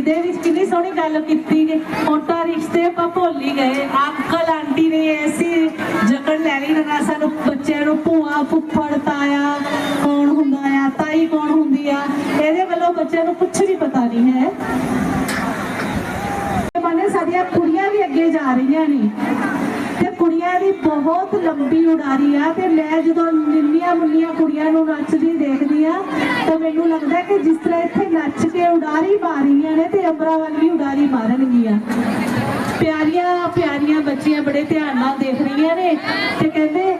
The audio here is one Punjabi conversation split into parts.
ਦੇ ਵਿੱਚ ਕਿੰਨੀ ਸੋਹਣੀ ਗੱਲ ਕੀਤੀ ਕਿ ਹੁਣ ਰਿਸ਼ਤੇ ਆਪਾਂ ਭੁੱਲ ਹੀ ਗਏ। ਅੰਕਲ, ਆਂਟੀ ਨੇ ਐਸੀ ਜਕੜ ਲੈ ਲਈ ਨਾ, ਸਾਨੂੰ ਬੱਚਿਆਂ ਨੂੰ ਭੂਆ, ਫੁੱਫੜ, ਤਾਇਆ ਕੌਣ ਹੁੰਦਾ ਆ, ਤਾਈ ਕੌਣ ਹੁੰਦੀ ਆ। ਇਹਦੇ ਵੱਲੋਂ ਬੱਚਿਆਂ ਨੂੰ ਕੁਝ ਵੀ ਪਤਾ ਨਹੀਂ ਹੈ। ਬਣੇ ਸਾਡੀਆਂ ਕੁੜੀਆਂ ਵੀ ਅੱਗੇ ਜਾ ਰਹੀਆਂ ਨੇ। ਤੇ ਕੁੜੀਆਂ ਦੀ ਬਹੁਤ ਲੰਬੀ ਉਡਾਰੀ ਆ ਤੇ ਮੈਂ ਜਦੋਂ ਨਿੰਨੀਆਂ ਮੁੰਨੀਆਂ ਕੁੜੀਆਂ ਨੂੰ ਨੱਚਦੀ ਦੇਖਦੀ ਆ ਤਾਂ ਮੈਨੂੰ ਲੱਗਦਾ ਕਿ ਜਿਸ ਤਰ੍ਹਾਂ ਇੱਥੇ ਨੱਚ ਕੇ ਉਡਾਰੀ ਪਾ ਰਹੀਆਂ ਨੇ ਤੇ ਅੰਬਰਾਂ ਵੀ ਉਡਾਰੀ ਮਾਰਨਗੀਆਂ। ਪਿਆਰੀਆਂ ਪਿਆਰੀਆਂ ਬੱਚੀਆਂ ਬੜੇ ਧਿਆਨ ਨਾਲ ਦੇਖ ਰਹੀਆਂ ਨੇ ਤੇ ਕਹਿੰਦੇ,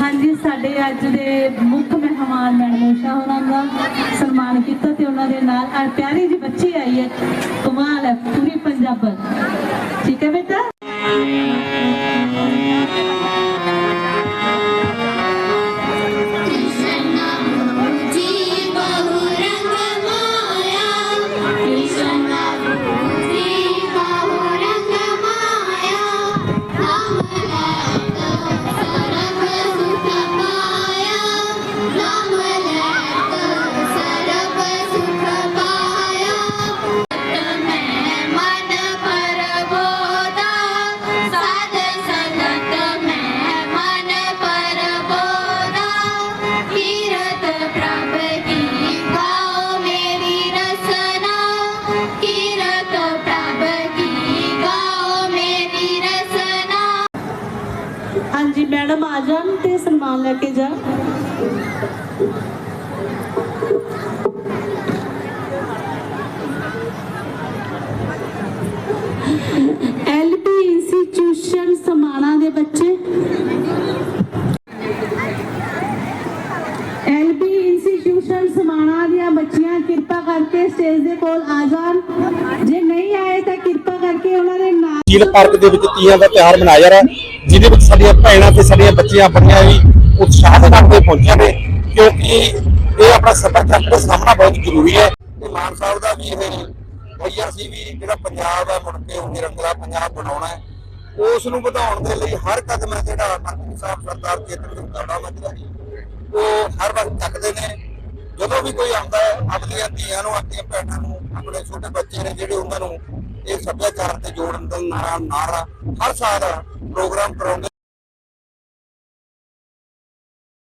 ਹਾਂਜੀ, ਸਾਡੇ ਅੱਜ ਦੇ ਮੁੱਖ ਮਹਿਮਾਨ ਮਨਮੋਸ਼ਾ ਹੋਰਾਂ ਦਾ ਸਨਮਾਨ ਕੀਤਾ ਤੇ ਉਹਨਾਂ ਦੇ ਨਾਲ ਪਿਆਰੀ ਜੀ ਬੱਚੀ ਆਈ ਹੈ, ਕਮਾਲ ਹਾਂਜੀ ਮੈਡਮ ਆ ਜਾਣ ਤੇ ਸਨਮਾਨ ਲੈ ਕੇ ਜਾਣ ਕਿਰਪਾ ਕਰਕੇ ਸਟੇਜ ਦੇ ਕੋਲ ਆ ਜਾਣ ਜੇ ਨਹੀਂ ਆਏ ਤਾਂ ਕਿਰਪਾ ਕਰਕੇ ਉਹਨਾਂ ਦੇ ਨਾਮ ਝੀਲ ਪਾਰਕ ਦੇ ਵਿੱਚ ਤੀਆਂ ਦਾ ਤਿਉਹਾਰ ਮਨਾਇਆ ਜਾ ਰਿਹਾ ਜਿਹਦੇ ਵਿੱਚ ਸਾਡੀਆਂ ਭੈਣਾਂ ਤੇ ਸਾਡੀਆਂ ਬੱਚੀਆਂ ਬੜੀਆਂ ਹੀ ਉਤਸ਼ਾਹ ਦੇ ਨਾਲ ਪਹੁੰਚੀਆਂ ਨੇ ਕਿਉਂਕਿ ਇਹ ਆਪਣਾ ਸੱਭਿਆਚਾਰ ਦਾ ਸਾਹਮਣਾ ਬਹੁਤ ਜ਼ਰੂਰੀ ਹੈ ਤੇ ਮਾਨ ਸਾਹਿਬ ਦਾ ਵੀ ਇਹ ਭਈਆ ਸੀ ਵੀ ਜਿਹੜਾ ਪੰਜਾਬ ਦਾ ਮੁੜ ਕੇ ਉਹ ਨਿਰੰਤਰਾ ਪੰਜਾਬ ਬਣਾਉਣਾ ਹੈ ਉਸ ਨੂੰ ਵਧਾਉਣ ਦੇ ਲਈ ਹਰ ਕਦਮ ਹੈ ਜਿਹੜਾ ਮੰਤਰੀ ਸਾਹਿਬ ਸਰਦਾਰ ਚੇਤਨ ਸਿੰਘ ਕਾੜਾ ਮਜਰਾ ਜੀ ਉਹ ਹਰ ਵਕਤ ਚੱਕਦੇ ਨੇ ਜਦੋਂ ਵੀ ਕੋਈ ਆਉਂਦਾ ਹੈ ਆਪਣੀਆਂ ਧੀਆਂ ਨੂੰ ਆਪਣੀਆਂ ਭੈਣਾਂ ਨੂੰ, ਆਪਣੇ ਛੋਟੇ ਬੱਚੇ ਨੇ ਜਿਹੜੇ ਉਹਨਾਂ ਨੂੰ ਇਹ ਸੱਭਿਆਚਾਰ ਤੇ ਜੋੜਨ ਦਾ ਨਾਰਾ ਨਾਰਾ ਹਰ ਸਾਲ ਪ੍ਰੋਗਰਾਮ ਕਰਾਉਂਦੇ